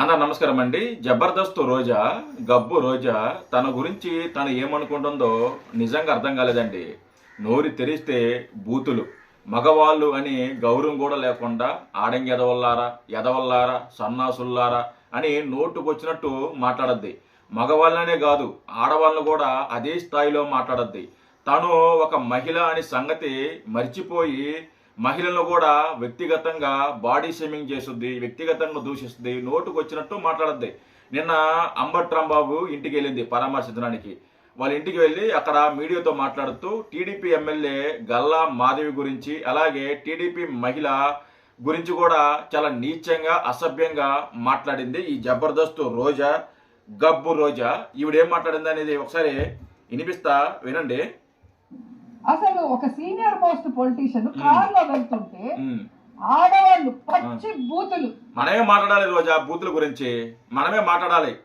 అందరు నమస్కారం అండి. జబర్దస్త్ రోజా గబ్బు రోజా తన గురించి తను ఏమనుకుంటుందో నిజంగా అర్థం కాలేదండి. నోరు తెరిస్తే బూతులు. మగవాళ్ళు అని గౌరవం కూడా లేకుండా ఆడంగి ఎదవల్లారా ఎదవల్లారా సన్నాసుల్లారా అని నోటుకొచ్చినట్టు మాట్లాడద్ది. మగవాళ్ళనే కాదు ఆడవాళ్ళను కూడా అదే స్థాయిలో మాట్లాడద్ది. తను ఒక మహిళ అనే సంగతి మర్చిపోయి మహిళలను కూడా వ్యక్తిగతంగా బాడీ షేమింగ్ చేస్తుంది వ్యక్తిగతంగా దూషిస్తుంది నోటుకు వచ్చినట్టు మాట్లాడద్ది. నిన్న అంబట్ రాంబాబు ఇంటికి వెళ్ళింది పరామర్శించడానికి. వాళ్ళ ఇంటికి వెళ్ళి అక్కడ మీడియాతో మాట్లాడుతూ టీడీపీ ఎమ్మెల్యే గల్లా మాధవి గురించి అలాగే టీడీపీ మహిళ గురించి కూడా చాలా నీచంగా అసభ్యంగా మాట్లాడింది ఈ జబర్దస్త్ రోజా గబ్బు రోజా. ఈవిడేం మాట్లాడింది అనేది ఒకసారి వినిపిస్తా వినండి. అసలు ఒక సీనియర్ పోస్ట్ పొలిటీషియన్ కార్లో వెళ్తుంటే. ఆడవాళ్ళు పచ్చి బూతులు. మనమే మాట్లాడాలి రోజా బూతుల గురించి. మనమే మాట్లాడాలి.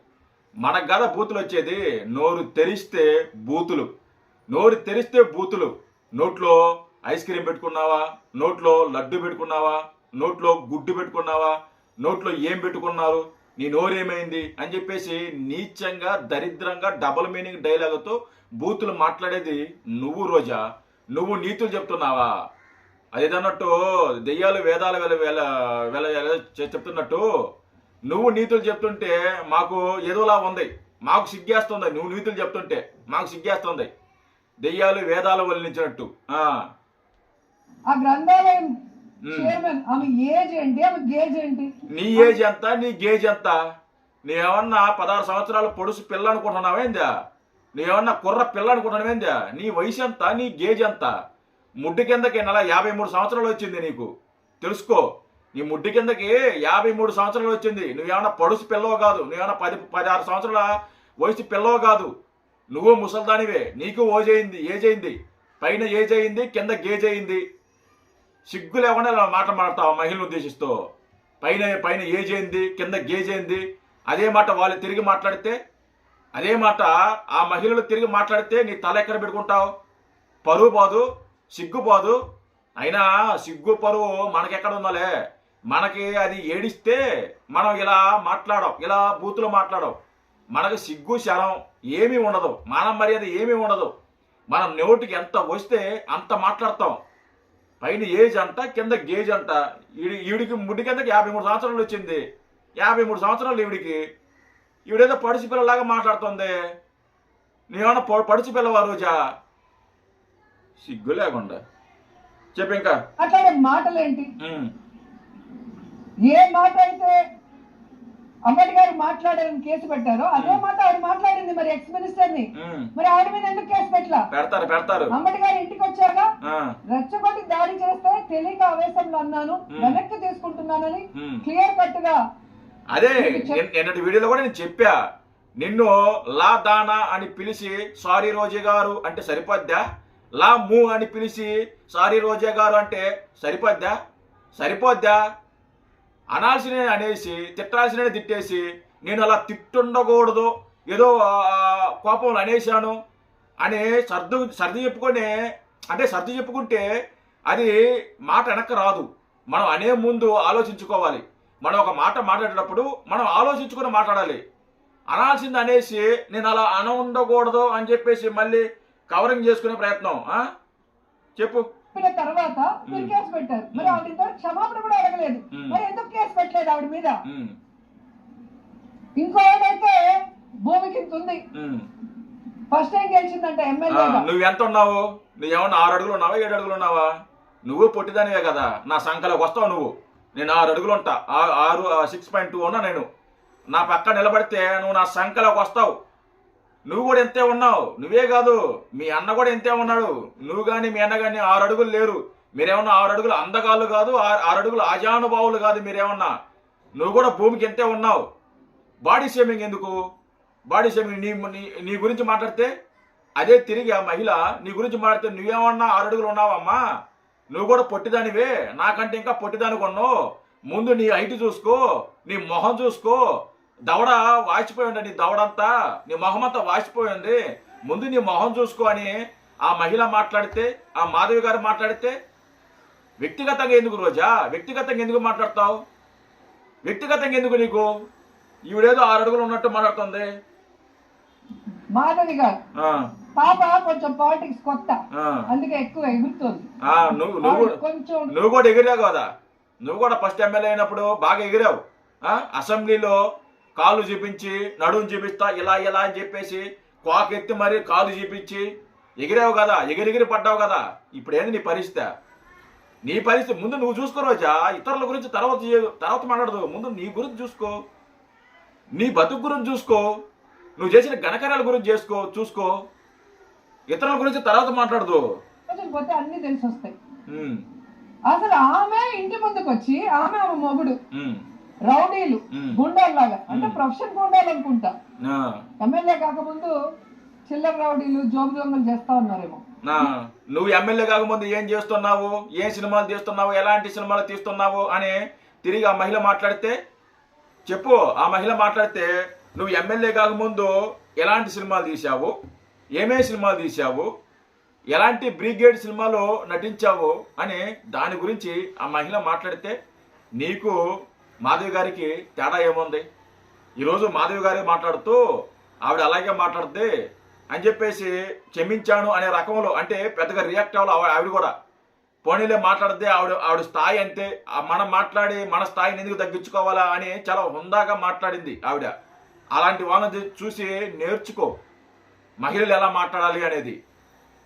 మనకు కదా బూతులు వచ్చేది నోరు తెరిస్తే బూతులు. నోరు తెరిస్తే బూతులు. నోట్లో ఐస్ క్రీమ్ పెట్టుకున్నావా? నోట్లో లడ్డు పెట్టుకున్నావా? నోట్లో గుడ్డు పెట్టుకున్నావా? నోట్లో ఏం పెట్టుకున్నారు? నీ నోరేమైంది? అని చెప్పేసి నీచంగా దరిద్రంగా డబుల్ మీనింగ్ డైలాగుతో బూతులు మాట్లాడేది నువ్వు రోజా. నువ్వు నీతులు చెప్తున్నావా? అదేదన్నట్టు దెయ్యాలు వేదాలు వెల వెల వెల చెప్తున్నట్టు నువ్వు నీతులు చెప్తుంటే మాకు ఏదోలా ఉంది. మాకు సిగ్గేస్తుంది. నువ్వు నీతులు చెప్తుంటే మాకు సిగ్గేస్తుంది. దెయ్యాలు వేదాలు వల్లించినట్టు. ఆ, గ్రంథాలయం చైర్మన్ ఆమె ఏజ్ ఏంటి? ఆమె గేజ్ ఏంటి? నీ ఏజ్ ఎంత? నీ గేజ్ ఎంత? నీవేమన్నా పదహారు సంవత్సరాలు పొడుసు పిల్ల అనుకుంటున్నావేందా నీవేమన్నా కుర్ర పిల్ల అనుకుంటున్నావేందా నీ వయసు ఎంత? నీ గేజ్ ఎంత? ముడ్డి కిందకి నెల యాభై మూడు సంవత్సరాలు వచ్చింది నీకు. తెలుసుకో నీ ముడ్డి కిందకి యాభై మూడు సంవత్సరాలు వచ్చింది. నువ్వేమన్నా పడుసు పిల్లవ కాదు. నువ్వేమన్నా పది పదహారు సంవత్సరాల వయసు పిల్లవ కాదు. నువ్వు ముసల్దానివే. నీకు ఓజ్ అయింది ఏజ్ అయింది పైన ఏజ్ అయింది కింద గేజ్ అయింది సిగ్గు లేకుండా ఇలా మాట మాడతావు మహిళను ఉద్దేశిస్తూ. పైన పైన ఏజ్ కింద గేజ్ అదే మాట వాళ్ళు తిరిగి మాట్లాడితే అదే మాట ఆ మహిళలు తిరిగి మాట్లాడితే నీ తల ఎక్కడ పెట్టుకుంటావు? పరువు పోదు సిగ్గు పోదు. అయినా సిగ్గు పరువు మనకెక్కడ ఉందలే మనకి అది ఏడిస్తే మనం ఇలా మాట్లాడం ఇలా బూతులు మాట్లాడం మనకు సిగ్గు శరం ఏమీ ఉండదు మన మర్యాద ఏమీ ఉండదు. మనం నోటికి ఎంత వస్తే అంత మాట్లాడతాం. పైన ఏజ్ అంట కింద గేజ్ అంట ఈడి ఈవిడికి ముడ్డి కిందకి యాభై మూడు సంవత్సరాలు వచ్చింది. యాభై మూడు సంవత్సరాలు ఈవిడికి. ఈవిడేదో పడిచి పిల్లలాగా మాట్లాడుతుంది. నేమన్నా ప- పడిచి పిల్లవా రోజా? సిగ్గు లేకుండా. చెప్పు ఇంకా. అట్లాగే మాటలేంటి? ఏ మాట అయితే అంబటి గారు మాట్లాడారని కేసు పెట్టారో. అదే మాట ఆవిడ మాట్లాడింది మరి ఎక్స్ మినిస్టర్ని. మరి ఆవిడ మీద ఎందుకు కేసు పెట్టలా? పెడతారు పెడతారు. అంబటి గారు ఇంటికి వచ్చాక రెచ్చగొట్టి దాడి చేస్తే తెలియక ఆవేశంలో అన్నాను. వెనక్కి తీసుకుంటున్నానని. క్లియర్ కట్గా అదే నిన్- నిన్నటి వీడియోలో కూడా నేను చెప్పా. నిన్ను లా దానా అని పిలిచి సారీ రోజే గారు అంటే సరిపోద్దా? లా మూ అని పిలిచి సారీ రోజే గారు అంటే సరిపోద్దా? సరిపోద్దా? అనాల్సిన అనేసి తిట్టాల్సిన తిట్టేసి నేను అలా తిట్టుండకూడదు ఏదో కోపం కోపంలో అనేశాను అని సర్దు సర్ది చెప్పుకొని అంటే సర్ది చెప్పుకుంటే అది మాట వెనక్కి రాదు. మనం అనే ముందు ఆలోచించుకోవాలి. మనం ఒక మాట మాట్లాడేటప్పుడు మనం ఆలోచించుకొని మాట్లాడాలి. అనాల్సింది అనేసి నేను అలా అన ఉండకూడదు అని చెప్పేసి మళ్ళీ కవరింగ్ చేసుకునే ప్రయత్నం చెప్పు. చెప్పిన తర్వాత మీరు. కేసు పెట్టారు. మరి ఆవిడ ఇంతవరకు క్షమాపణ కూడా అడగలేదు. మరి ఎందుకు కేసు పెట్టలేదు ఆవిడ మీద? ఇంకో ఆవిడైతే భూమికి ఇంత ఉంది. ఫస్ట్ టైం గెలిచిందంట ఆ, ఎమ్మెల్యేగా? నువ్వు ఎంత ఉన్నావు? నువ్వు ఏమన్నా ఆరు అడుగులు ఉన్నావా ఏడు అడుగులు ఉన్నావా? నువ్వు పొట్టిదానివే కదా. నా సంఖ్యలోకి వస్తావు నువ్వు. నేను ఆరు అడుగులు ఉంటా. ఆరు సిక్స్ పాయింట్ టూ ఉన్నా నేను. నా పక్క నిలబడితే నువ్వు నా సంఖ్యలోకి వస్తావు. నువ్వు కూడా ఎంతే ఉన్నావు? నువ్వే కాదు. మీ అన్న కూడా ఎంతే ఉన్నాడు? నువ్వు కానీ మీ అన్న కానీ ఆరు అడుగులు లేరు. మీరేమన్నా ఆరు అడుగులు అందగాళ్ళు కాదు ఆరు అడుగులు అజానుభావులు కాదు మీరేమన్నా. నువ్వు కూడా భూమికి ఎంతే ఉన్నావు? బాడీ షేమింగ్ ఎందుకు? బాడీ షేమింగ్ నీ నీ- నీ గురించి మాట్లాడితే అదే తిరిగి ఆ మహిళ నీ గురించి మాట్లాడితే నువ్వేమన్నా ఆరు అడుగులు ఉన్నావమ్మా? నువ్వు కూడా పొట్టిదానివే. నాకంటే ఇంకా పొట్టిదానికి ఉన్నావు ముందు నీ హైట్ చూసుకో నీ మొహం చూసుకో దవడ వాచిపోయి ఉంది నీ దవడంతా. నీ మొహం అంతా వాచిపోయి ఉంది ముందు నీ మొహం చూసుకో అని ఆ మహిళ మాట్లాడితే ఆ మాధవి గారు మాట్లాడితే వ్యక్తిగతంగా ఎందుకు రోజా? వ్యక్తిగతంగా ఎందుకు మాట్లాడతావు? వ్యక్తిగతంగా ఎందుకు నీకు? ఈవిడేదో ఆరు అడుగులు ఉన్నట్టు మాట్లాడుతుంది. మాధవి గారు పాప కొంచెం పాలిటిక్స్ కొత్త. అందుకే ఎక్కువ ఎగురుతోంది. నువ్వు నువ్వు ఆవిడ కొంచెం నువ్వు కూడా ఎగిరావు కదా. నువ్వు కూడా ఫస్ట్ ఎమ్మెల్యే అయినప్పుడు బాగా ఎగిరావు. ఆ? అసెంబ్లీలో కాళ్ళు చూపించి నడుము చూపిస్తా ఇలా ఇలా అని చెప్పేసి కోకెత్తి మరి కాళ్ళు చూపించి ఎగిరావు కదా ఎగిరెగిరి పడ్డావు కదా ఇప్పుడు ఏంది నీ పరిస్థితి? నీ పరిస్థితి ముందు నువ్వు చూసుకో రోజా ఇతరుల గురించి తర్వాత తర్వాత మాట్లాడదు ముందు నీ గురించి చూసుకో. నీ బతుకు గురించి చూసుకో నువ్వు చేసిన ఘనకార్యాల గురించి చేసుకో చూసుకో. ఇతరుల గురించి తర్వాత మాట్లాడదు. పోతే అన్ని తెలిసి వస్తాయి అసలు ఆమె ఇంటి ముందుకు వచ్చి ఆమె ఆమె మొగుడు. రౌడీలు మ్. గుండాల్లాగా. అంటే ప్రొఫెషన్ గుండాలు అనుకుంటా. ఎమ్మెల్యే కాకముందు చిల్లర రౌడీలు జోబు దొంగలు చేస్తా ఉన్నారేమో. నువ్వు ఎమ్మెల్యే కాకముందు ఏం చేస్తున్నావు? ఏ సినిమాలు తీస్తున్నావు? ఎలాంటి సినిమాలు తీస్తున్నావు? అని తిరిగి ఆ మహిళ మాట్లాడితే చెప్పు ఆ మహిళ మాట్లాడితే నువ్వు ఎమ్మెల్యే కాకముందు ఎలాంటి సినిమాలు తీశావు? ఏమే సినిమాలు తీశావు? ఎలాంటి బ్రిగేడ్ సినిమాలో నటించావు? అని దాని గురించి ఆ మహిళ మాట్లాడితే నీకు మాధవి గారికి తేడా ఏముంది? ఈరోజు మాధవి గారే మాట్లాడుతూ ఆవిడ అలాగే మాట్లాడితే అని చెప్పేసి క్షమించాను అనే రకంలో అంటే పెద్దగా రియాక్ట్ అవ్వాలి ఆవిడ ఆవిడ కూడా. పోనీలే మాట్లాడితే ఆవిడ ఆవిడ స్థాయి అంతే. మనం మాట్లాడి మన స్థాయిని ఎందుకు తగ్గించుకోవాలా అని చాలా హుందాగా మాట్లాడింది ఆవిడ. అలాంటి వాళ్ళని చూసి నేర్చుకో. మహిళలు ఎలా మాట్లాడాలి అనేది.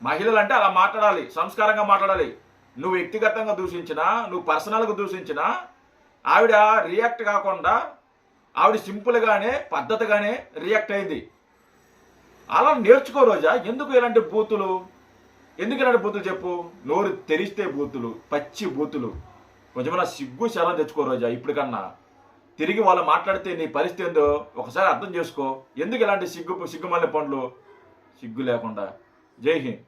మహిళలు అంటే అలా మాట్లాడాలి సంస్కారంగా మాట్లాడాలి. నువ్వు వ్యక్తిగతంగా దూషించినా నువ్వు పర్సనల్గా దూషించినా ఆవిడ రియాక్ట్ కాకుండా ఆవిడ సింపుల్గానే పద్ధతిగానే రియాక్ట్ అయింది. అలా నేర్చుకో రోజా ఎందుకు ఇలాంటి బూతులు? ఎందుకు ఇలాంటి బూతులు చెప్పు? నోరు తెరిస్తే బూతులు పచ్చి బూతులు. కొంచెమైనా సిగ్గు శరం తెచ్చుకో రోజా ఇప్పటికన్నా. తిరిగి వాళ్ళు మాట్లాడితే నీ పరిస్థితి ఏందో ఒకసారి అర్థం చేసుకో. ఎందుకు ఇలాంటి సిగ్గు సిగ్గుమల్లె పనులు సిగ్గు లేకుండా. జై హింద్.